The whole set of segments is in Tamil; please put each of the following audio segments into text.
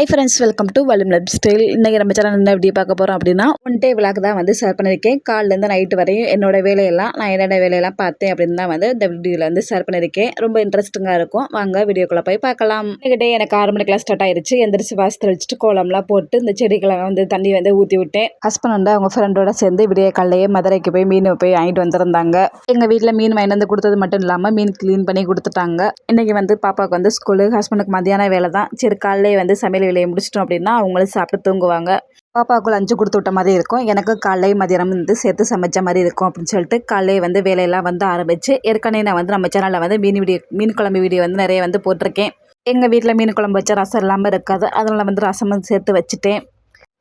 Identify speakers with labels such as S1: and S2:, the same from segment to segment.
S1: ஹை ஃப்ரெண்ட்ஸ் வெல்கம் டு வலிம் லைஃப் ஸ்டைல் இன்றைக்கி நம்ம சேனல் என்ன வீடியோ பார்க்க போகிறோம் அப்படின்னா ஒன் டே விளாக் தான் வந்து ஷேர் பண்ணியிருக்கேன் காலிலேருந்து நைட்டு வரையும் என்னோட வேலையெல்லாம் நான் என்னோட வேலையெல்லாம் பார்த்தேன் அப்படின்னு தான் வந்து இந்த வீடியோவில் வந்து ஷேர் பண்ணியிருக்கேன் ரொம்ப இன்ட்ரெஸ்டிங்காக இருக்கும். வாங்க வீடியோக்குள்ளே போய் பார்க்கலாம். இன்றைக்கி டே எனக்கு ஆறு மணிக்கெலாம் ஸ்டார்ட் ஆயிருச்சு. எந்திரிச்சு வாசத்தில் வச்சுட்டு கோலம்லாம் போட்டு இந்த செடிகளை வந்து தண்ணி வந்து ஊற்றி விட்டேன். ஹஸ்பண்ட் வந்து அவங்க ஃப்ரெண்டோட சேர்ந்து விடிய காலையே மதுரைக்கு போய் மீன் போய் வாங்கிட்டு வந்திருந்தாங்க. எங்கள் வீட்டில் மீன் வாங்கிட்டு வந்து கொடுத்தது மட்டும் இல்லாமல் மீன் க்ளீன் பண்ணி கொடுத்துட்டாங்க. இன்றைக்கி வந்து பாப்பாவுக்கு வந்து ஸ்கூலு ஹஸ்பண்டுக்கு மதியான வேலை தான் சரி காலையிலே வந்து சமையல் வேலையை முடிச்சிட்டோம் அப்படின்னா அவங்களும் சாப்பிட்டு தூங்குவாங்க. பாப்பாவுக்கு லஞ்சு கொடுத்து விட்ட மாதிரி இருக்கும். எனக்கு காலை மதியானம் வந்து சேர்த்து சமைச்ச மாதிரி இருக்கும் அப்படின்னு சொல்லிட்டு காலையே வந்து வேலையெல்லாம் வந்து ஆரம்பிச்சு ஏற்கனவே நான் வந்து நம்ம சேனலில் வந்து மீன் வீடியோ மீன் குழம்பு வீடியோ வந்து நிறைய வந்து போட்டிருக்கேன். எங்கள் வீட்டில் மீன் குழம்பு வச்சா ரசம் இல்லாமல் இருக்காது. அதனால் வந்து ரசம் வந்து சேர்த்து வச்சுட்டேன்.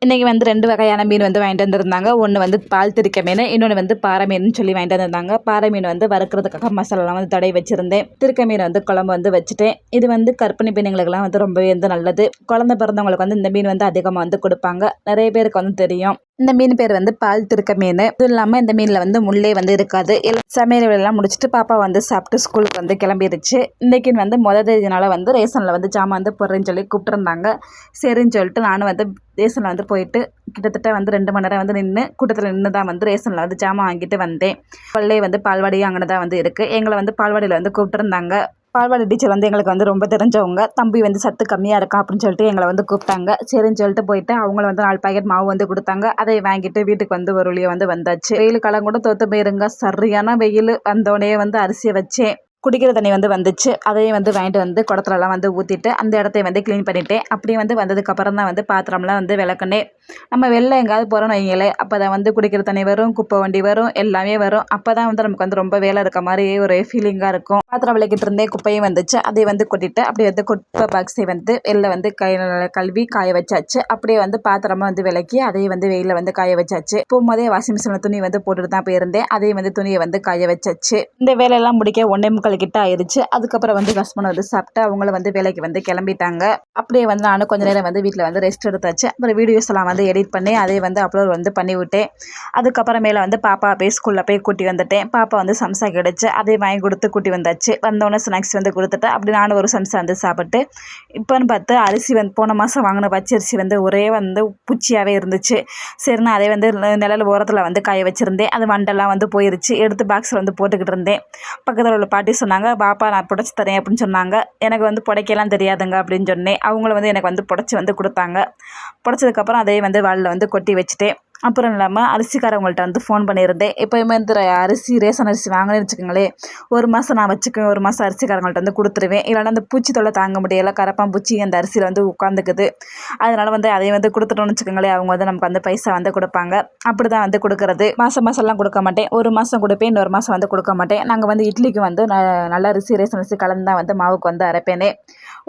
S1: இன்றைக்கி வந்து ரெண்டு வகையான மீன் வந்து வாங்கிட்டு வந்திருந்தாங்க. ஒன்று வந்து பால் திரிக்க மீன் இன்னொன்று வந்து பாறை மீன் சொல்லி வாங்கிட்டு வந்திருந்தாங்க. பாறை மீன் வந்து வறுக்கிறதுக்காக மசாலாலாம் வந்து தடவி வச்சுருந்தேன். திருக்க மீன் வந்து குழம்பு வந்து வச்சுட்டேன். இது வந்து கற்பிணி பெண்களுக்கெல்லாம் வந்து ரொம்பவே வந்து நல்லது. குழந்தை பிறந்தவங்களுக்கு வந்து இந்த மீன் வந்து அதிகமாக வந்து கொடுப்பாங்க. நிறைய பேருக்கு வந்து தெரியும். இந்த மீன் பேர் வந்து பால் திருக்க மீன். இதுவும் இல்லாமல் இந்த மீனில் வந்து முள்ளே வந்து இருக்காது. சமையல் எல்லாம் முடிச்சுட்டு பாப்பா வந்து சாப்பிட்டு ஸ்கூலுக்கு வந்து கிளம்பிடுச்சு இன்றைக்கி வந்து முதல் தேதினால வந்து ரேஷனில் வந்து ஜாமான் வந்து போடுறேன்னு சொல்லி கூப்பிட்டுருந்தாங்க. சரின்னு சொல்லிட்டு நானும் வந்து ரேஷனில் வந்து போயிட்டு கிட்டத்தட்ட வந்து ரெண்டு மணி நேரம் வந்து நின்று கூட்டத்தில் நின்று தான் வந்து ரேஷனில் வந்து ஜாமான் வாங்கிட்டு வந்தேன். பல்லே வந்து பால்வாடி அங்கே தான் வந்து இருக்குது எங்களை வந்து பால்வாடியில் வந்து கூப்பிட்டுருந்தாங்க. பால்வாடி டீச்சர் வந்து எங்களுக்கு வந்து ரொம்ப தெரிஞ்சவங்க. தம்பி வந்து சத்து கம்மியாக இருக்கா அப்படின்னு சொல்லிட்டு எங்களை வந்து கூப்பிட்டாங்க. சரின்னு சொல்லிட்டு போயிட்டு அவங்கள வந்து நாலு பாக்கெட் மாவு வந்து கொடுத்தாங்க. அதை வாங்கிட்டு வீட்டுக்கு வந்து ஒரு வழியாக வந்து வந்தாச்சு. வெயில் காலம் கூட தோற்று போயிருங்க. சரியான வெயில். வந்தோடனே வந்து அரிசியை வச்சேன். குடிக்கிற தண்ணி வந்து வந்துச்சு. அதையும் வந்து வாங்கிட்டு வந்து குடத்துலலாம் வந்து ஊற்றிட்டு அந்த இடத்தையும் வந்து க்ளீன் பண்ணிவிட்டேன் அப்படியே வந்து வந்ததுக்கப்புறம் தான் வந்து பாத்திரம்லாம் வந்து விளக்குனே. நம்ம வெளில எங்கேயாவது போகிறோம்னு வைங்களே அப்போ தான் வந்து குடிக்கிற தண்ணி வரும் குப்பை வண்டி வரும் எல்லாமே வரும். அப்போ தான் வந்து நமக்கு வந்து ரொம்ப வேலை இருக்க மாதிரி ஒரு ஃபீலிங்காக இருக்கும். பாத்திரம் விளக்கிட்டு இருந்தே குப்பையும் வந்துச்சு. அதை வந்து கொட்டிட்டு அப்படியே வந்து குப்பை பாக்ஸை வந்து வெளில வந்து கை கழுவி காய வச்சாச்சு. அப்படியே வந்து பாத்திரமா வந்து விளக்கி அதையும் வந்து வெயிலில் வந்து காய வச்சாச்சு. போகும்போதே வாஷிங் மிஷினில் துணி வந்து போட்டுட்டு தான் போயிருந்தேன். அதையும் வந்து துணியை வந்து காய வச்சாச்சு. இந்த வேலையெல்லாம் முடிக்க ஒன்றே முக்கால் கிட்ட ஆயிடுச்சு அதுக்கப்புறம் வந்து ஹஸ்பண்ட் வந்து சாப்பிட்டு அவங்கள வந்து வேலைக்கு வந்து கிளம்பிட்டாங்க. அப்படியே வந்து நானும் கொஞ்ச நேரம் வந்து வீட்டில் வந்து ரெஸ்ட் எடுத்தாச்சு. அப்புறம் வீடியோஸ் எல்லாம் வந்து எடிட் பண்ணி அதை வந்து அப்லோட் வந்து பண்ணி விட்டேன் அதுக்கப்புறமேல வந்து பாப்பா போய் ஸ்கூலில் போய் கூட்டி வந்துட்டேன். பாப்பா வந்து சம்சா கிடச்சி அதே வாங்கி கொடுத்து கூட்டி வந்தாச்சு. வந்தோடனே ஸ்நாக்ஸ் வந்து கொடுத்துட்டு அப்படி நானும் ஒரு சம்சா வந்து சாப்பிட்டு இப்போன்னு பார்த்து அரிசி வந்து போன மாதம் வாங்கின பச்சரிசி வந்து ஒரே வந்து பூச்சியாகவே இருந்துச்சு. சரி நான் அதை வந்து நிழல் ஓரத்தில் வந்து காய வச்சுருந்தேன். அது வண்டெல்லாம் வந்து போயிருச்சு. எடுத்து பாக்ஸில் வந்து போட்டுக்கிட்டு இருந்தேன். பக்கத்தில் உள்ள பாட்டி சொன்னாங்க பாப்பா நான் புடச்சி தரேன் அப்படின்னு சொன்னாங்க. எனக்கு வந்து புடைக்கலாம் தெரியாதுங்க அப்படின்னு சொன்னேன். அவங்கள வந்து எனக்கு வந்து புடச்சி வந்து கொடுத்தாங்க. புடச்சதுக்கப்புறம் அதே வந்து வாளில் வந்து கொட்டி வச்சுட்டேன். அப்புறம் இல்லாமல் அரிசிக்காரவங்கள்ட்ட வந்து ஃபோன் பண்ணியிருந்தேன். எப்போயுமே இந்த அரிசி ரேஷன் அரிசி வாங்கினேன்னு வச்சுக்கோங்களேன் ஒரு மாதம் நான் வச்சுக்குவேன். ஒரு மாதம் அரிசிக்காரங்கள்ட்ட வந்து கொடுத்துருவேன். இல்லைனா அந்த பூச்சி தொல்லை தாங்க முடியலை. கரப்பான் பூச்சி அந்த அரிசியில் வந்து உட்காந்துக்குது அதனால் வந்து அதை வந்து கொடுத்துட்டோம்னு வச்சுக்கோங்களேன். அவங்க வந்து நமக்கு வந்து பைசா வந்து கொடுப்பாங்க. அப்படி தான் வந்து கொடுக்குறது. மாதம் மாதம்லாம் கொடுக்க மாட்டேன். ஒரு மாதம் கொடுப்பேன். இன்னொரு மாதம் வந்து கொடுக்க மாட்டேன். நாங்கள் வந்து இட்லிக்கு வந்து நல்ல அரிசி ரேஷன் அரிசி கலந்து தான் வந்து மாவுக்கு வந்து அரைப்பேனே.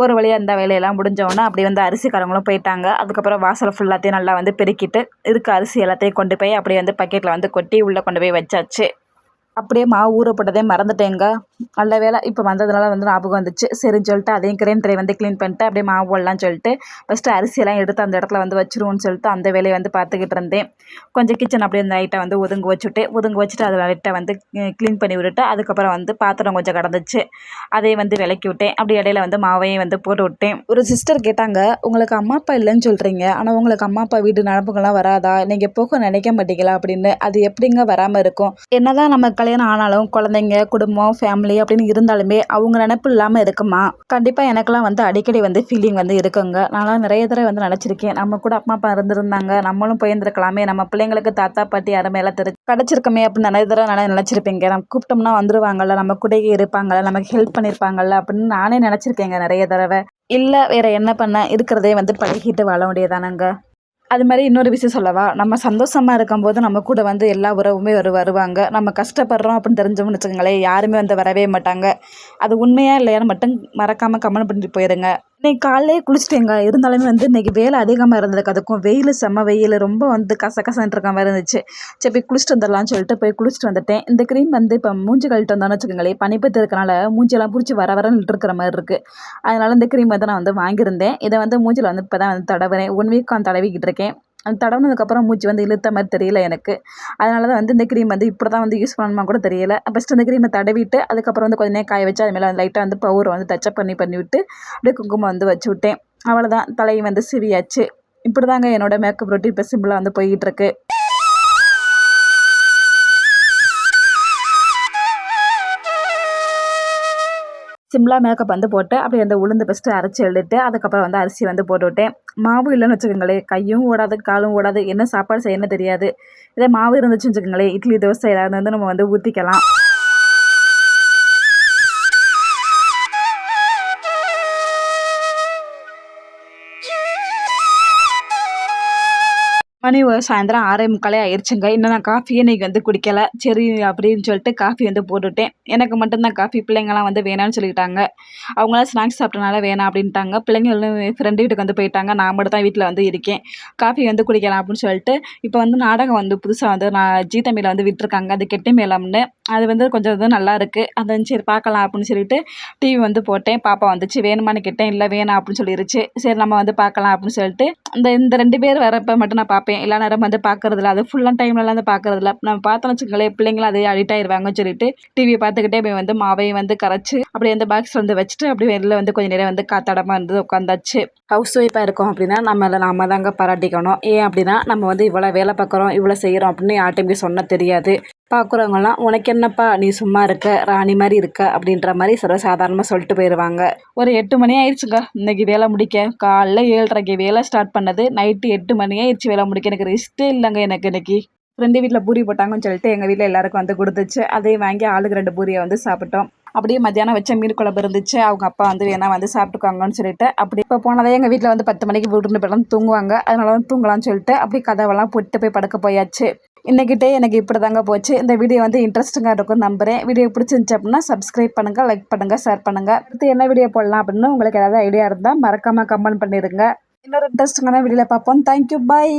S1: ஒரு வழியாக இந்த வேலையெல்லாம் முடிஞ்சவொன்னே அப்படி வந்து அரிசிக்காரங்களும் போயிட்டாங்க. அதுக்கப்புறம் வாசல் ஃபுல்லாத்தையும் நல்லா வந்து பெருக்கிட்டு இருக்க அரிசி எல்லாத்தையும் கொண்டு போய் அப்படியே வந்து பக்கெட்டில் வந்து கொட்டி உள்ளே கொண்டு போய் வச்சாச்சு. அப்படியே மாவு ஊறப்பட்டதே மறந்துட்டேங்க. நல்ல வேலை இப்போ வந்ததுனால வந்து ஞாபகம் வந்துச்சு. சரின்னு சொல்லிட்டு அதையும் கிரைண்டரை வந்து க்ளீன் பண்ணிட்டு அப்படியே மாவு போடலான்னு சொல்லிட்டு ஃபஸ்ட்டு அரிசியெல்லாம் எடுத்து அந்த இடத்துல வந்து வச்சுருவோன்னு சொல்லிட்டு அந்த வேலையை வந்து பார்த்துக்கிட்டு இருந்தேன். கொஞ்சம் கிச்சன் அப்படியே அந்த லைட்டாக வந்து ஒதுங்க வச்சுட்டு ஒதுங்க வச்சுட்டு அதை லைட்டாக வந்து க்ளீன் பண்ணி விட்டுட்டு அதுக்கப்புறம் வந்து பாத்திரம் கொஞ்சம் கடந்துச்சு. அதையும் வந்து விளக்கி விட்டேன். அப்படி இடையில வந்து மாவையும் வந்து போட்டு விட்டேன். ஒரு சிஸ்டர் கேட்டாங்க உங்களுக்கு அம்மா அப்பா இல்லைன்னு சொல்கிறீங்க ஆனால் உங்களுக்கு அம்மா அப்பா வீடு நடப்புகள்லாம் வராதா? நீங்கள் போக நினைக்க மாட்டீங்களா? அப்படின்னு. அது எப்படிங்க வராமல் இருக்கும்? என்னதான் நம்ம கல்யாணம் ஆனாலும் குழந்தைங்க குடும்பம் ஃபேமிலி அப்படின்னு இருந்தாலுமே அவங்க நினப்பு இல்லாமல் இருக்குமா? கண்டிப்பாக எனக்கெல்லாம் வந்து அடிக்கடி வந்து ஃபீலிங் வந்து இருக்குங்க. நான்லாம் நிறைய தடவை வந்து நினச்சிருக்கேன். நம்ம கூட அம்மா அப்பா இருந்திருந்தாங்க. நம்மளும் போயிருந்துருக்கலாமே. நம்ம பிள்ளைங்களுக்கு தாத்தா பாட்டி அருமையெல்லாம் தெரி கிடச்சிருக்கமே அப்படின்னு நிறைய தடவை நான் நினச்சிருப்பீங்க. நம்ம கூப்பிட்டோம்னா வந்துருவாங்கல்ல நம்ம கூடயே இருப்பாங்கல்ல நமக்கு ஹெல்ப் பண்ணியிருப்பாங்கல்ல அப்படின்னு நானே நினச்சிருக்கேங்க நிறைய தடவை. இல்லை வேறு என்ன பண்ண? இருக்கிறதே வந்து பழகிட்டு வாழ முடியாதானங்க அது மாதிரி இன்னொரு விஷயம் சொல்லவா? நம்ம சந்தோஷமாக இருக்கும்போது நம்ம கூட வந்து எல்லா உறவுமே வரு வருவாங்க. நம்ம கஷ்டப்படுறோம் அப்படின்னு தெரிஞ்சோம்னு வச்சுக்கோங்களேன் யாருமே வந்து வரவே மாட்டாங்க. அது உண்மையாக இல்லையான்னு மட்டும் மறக்காமல் கமெண்ட் பண்ணிட்டு போயிடுங்க இன்னைக்கு காலையிலே குளிச்சிட்டேங்க. இருந்தாலுமே வந்து இன்றைக்கி வேலை அதிகமாக இருந்ததுக்கு அதுக்கும் வெயில் செம்ம வெயில். ரொம்ப வந்து கச கசன்ட்டு இருக்க மாதிரி இருந்துச்சு. சரி போய் குளிச்சுட்டு வந்துடலாம்னு சொல்லிட்டு போய் குளிச்சுட்டு வந்துட்டேன். இந்த க்ரீம் வந்து இப்போ மூஞ்சி கழிட்டு வந்தோன்னு வச்சுக்கோங்களேன். பனிப்பத்து இருக்கனால மூஞ்சியெல்லாம் பிடிச்சி வர வரன்னு இருக்கிற மாதிரி இருக்குது அதனால் இந்த க்ரீம் வந்து நான் வந்து வாங்கியிருந்தேன். இதை வந்து மூஞ்சில் வந்து இப்போ தான் வந்து தடவுறேன். ஒன் வீக் நான் தடவிக்கிட்டு இருக்கேன். அது தடவுனதுக்கப்புறம் மூச்சு வந்து இழுத்த மாதிரி தெரியல எனக்கு. அதனால தான் வந்து இந்த க்ரீம் வந்து இப்படி தான் வந்து யூஸ் பண்ணணுமா கூட தெரியல. ஃபஸ்ட்டு அந்த க்ரீமை தடவிட்டு அதுக்கப்புறம் வந்து கொஞ்சம் நேரம் காய வச்சு அது மேலே லைட்டாக வந்து பவுரை வந்து டச்சப் பண்ணி பண்ணி விட்டு அப்படியே குங்குமம் வந்து வச்சு விட்டேன். அவ்வளோதான் தலையை வந்து சிவியாச்சு. இப்படி தாங்க என்னோடய மேக்கப் ரொட்டீன் இப்போ சிம்பிளாக வந்து போய்கிட்டுருக்கு சிம்லா மேக்கப் வந்து போட்டு அப்படியே அந்த உளுந்து ஃபஸ்ட்டு அரைச்சி எழுதிட்டு அதுக்கப்புறம் வந்து அரிசி வந்து போட்டு விட்டேன். மாவு இல்லைன்னு வச்சுக்கோங்களேன் கையும் ஓடாது காலும் ஓடாது என்ன சாப்பாடு செய்யணும் தெரியாது. இதே மாவு இருந்துச்சுன்னு வச்சுக்கோங்களேன் இட்லி தோசை ஏதாவது வந்து நம்ம வந்து ஊற்றிக்கலாம் மணி ஒரு சாயந்தரம் ஆறே முக்காலே ஆயிடுச்சுங்க இன்னும் நான் காஃபியே இன்றைக்கி வந்து குடிக்கலை. சரி அப்படின்னு சொல்லிட்டு காஃபி வந்து போட்டுவிட்டேன் எனக்கு மட்டும்தான் காஃபி பிள்ளைங்களாம் வந்து வேணாம்னு சொல்லிட்டாங்க. அவங்களாம் ஸ்நாக்ஸ் சாப்பிட்டனால வேணாம் அப்படின்ட்டாங்க. பிள்ளைங்களும் ஃப்ரெண்டு வீட்டுக்கு வந்து போயிட்டாங்க. நான் மட்டும் தான் வீட்டில் வந்து இருக்கேன். காஃபி வந்து குடிக்கலாம் அப்படின்னு சொல்லிட்டு இப்போ வந்து நாடகம் வந்து புதுசாக வந்து நான் ஜீ தமிழில் வந்து விட்டுருக்காங்க. அது கெட்டி மேலம்னு அது வந்து கொஞ்சம் இது நல்லா இருக்குது அதை சரி பார்க்கலாம் அப்படின்னு சொல்லிட்டு டிவி வந்து போட்டேன். பாப்பா வந்துச்சு. வேணுமான்னு கேட்டேன். இல்லை வேணாம் அப்படின்னு சொல்லிருச்சு. சரி நம்ம வந்து பார்க்கலாம் அப்படின்னு சொல்லிட்டு இந்த இந்த ரெண்டு பேர் வரப்போ மட்டும் நான் பார்ப்பேன். எல்லா நேரம் வந்து பார்க்கறதில்ல அது ஃபுல்லாக டைம்லலாம் வந்து பார்க்கறதில்ல நம்ம பார்த்தோம்னு வச்சுக்கோங்களேன் பிள்ளைங்களும் அதே அடிக்ட் ஆயிடுவாங்கன்னு சொல்லிட்டு டிவியை பார்த்துக்கிட்டே போய் வந்து மாவையும் வந்து கரைச்சி அப்படியே அந்த பாக்ஸ் வந்து வச்சுட்டு அப்படியே வெளில வந்து கொஞ்சம் நேரம் வந்து காத்தாடமாக இருந்து உட்காந்தாச்சு ஹவுஸ் ஒய்ஃபாக இருக்கோம் அப்படின்னா நம்மளை நாம தாங்க பாராட்டிக்கணும். ஏன் அப்படின்னா நம்ம வந்து இவ்வளோ வேலை பார்க்குறோம் இவ்வளோ செய்கிறோம் அப்படின்னு யார்ட்டையுமே சொன்ன தெரியாது. பார்க்குறவங்கலாம் உனக்கு என்னப்பா நீ சும்மா இருக்க ராணி மாதிரி இருக்க அப்படின்ற மாதிரி சர்வசாதாரணமாக சொல்லிட்டு போயிடுவாங்க ஒரு எட்டு மணி ஆயிடுச்சுங்க. இன்னைக்கு வேலை முடிக்க. காலைல ஏழரைக்கு வேலை ஸ்டார்ட் பண்ணது. நைட்டு எட்டு மணி ஆயிடுச்சு வேலை முடிக்க. எனக்கு ரெஸ்ட்டே இல்லைங்க எனக்கு இன்னைக்கு. ஃப்ரெண்டு வீட்டில் பூரி போட்டாங்கன்னு சொல்லிட்டு எங்கள் வீட்டில் எல்லாருக்கும் வந்து கொடுத்துச்சு. அதையும் வாங்கி ஆளுக்கு ரெண்டு பூரியை வந்து சாப்பிட்டோம். அப்படியே மத்தியானம் வச்ச மீன் குழம்பு இருந்துச்சு. அவங்க அப்பா வந்து வேணா வந்து சாப்பிட்டுக்கோங்கன்னு சொல்லிட்டு அப்படி இப்போ போனதே எங்கள் வீட்டில் வந்து பத்து மணிக்கு விட்டுருந்து போய்லாம் தூங்குவாங்க. அதனால வந்து தூங்கலாம்னு சொல்லிட்டு அப்படி கதவெல்லாம் போட்டு போய் படுக்க போயாச்சு. இன்றைக்கிட்டே எனக்கு இப்படி தாங்க போச்சு. இந்த வீடியோ வந்து இன்ட்ரெஸ்டிங்காக இருக்கும் நம்புகிறேன் வீடியோ பிடிச்சிருந்துச்சு அப்படின்னா சப்ஸ்கிரைப் பண்ணுங்கள் லைக் பண்ணுங்கள் ஷேர் பண்ணுங்கள் அடுத்து என்ன வீடியோ போடலாம் அப்படின்னு உங்களுக்கு ஏதாவது ஐடியா இருந்தால் மறக்காமல் கமெண்ட் பண்ணிடுங்க. இன்னொரு இன்ட்ரெஸ்டிங்கான வீடியோவில் பார்ப்போம். Thank you bye